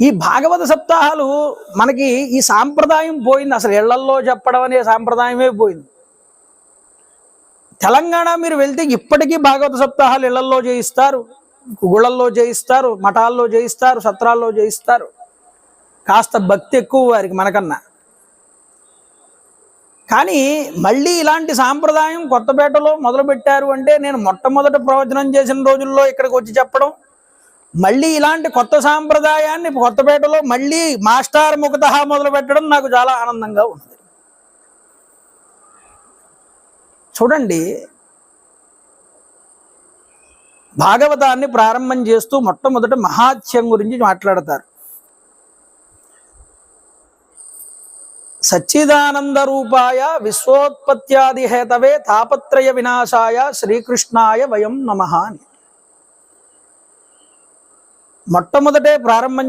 ఈ భాగవత సప్తాహాలు మనకి ఈ సాంప్రదాయం పోయింది. అసలు ఇళ్ళల్లో చెప్పడం అనే సాంప్రదాయమే పోయింది. తెలంగాణ మీరు వెళ్తే ఇప్పటికీ భాగవత సప్తాహాలు ఇళ్ళల్లో చేయిస్తారు గుళ్ళల్లో చేయిస్తారు మఠాల్లో చేయిస్తారు సత్రాల్లో చేయిస్తారు కాస్త భక్తి ఎక్కువ వారికి మనకన్నా. కానీ మళ్ళీ ఇలాంటి సాంప్రదాయం కొత్తపేటలో మొదలుపెట్టారు అంటే నేను మొట్టమొదట ప్రవచనం చేసిన రోజుల్లో ఇక్కడికి వచ్చి చెప్పడం మళ్ళీ ఇలాంటి కొత్త సాంప్రదాయాన్ని కొత్తపేటలో మళ్ళీ మాస్టార్ ముఖత మొదలు పెట్టడం నాకు చాలా ఆనందంగా ఉంది చూడండి భాగవతాన్ని ప్రారంభం చేస్తూ మొట్టమొదట మహాత్యం గురించి మాట్లాడతారు. సచ్చిదానంద రూపాయ విశ్వోత్పత్యాది హేతవే తాపత్రయ వినాశాయ శ్రీకృష్ణాయ వయం నమ అని. మొట్టమొదటే ప్రారంభం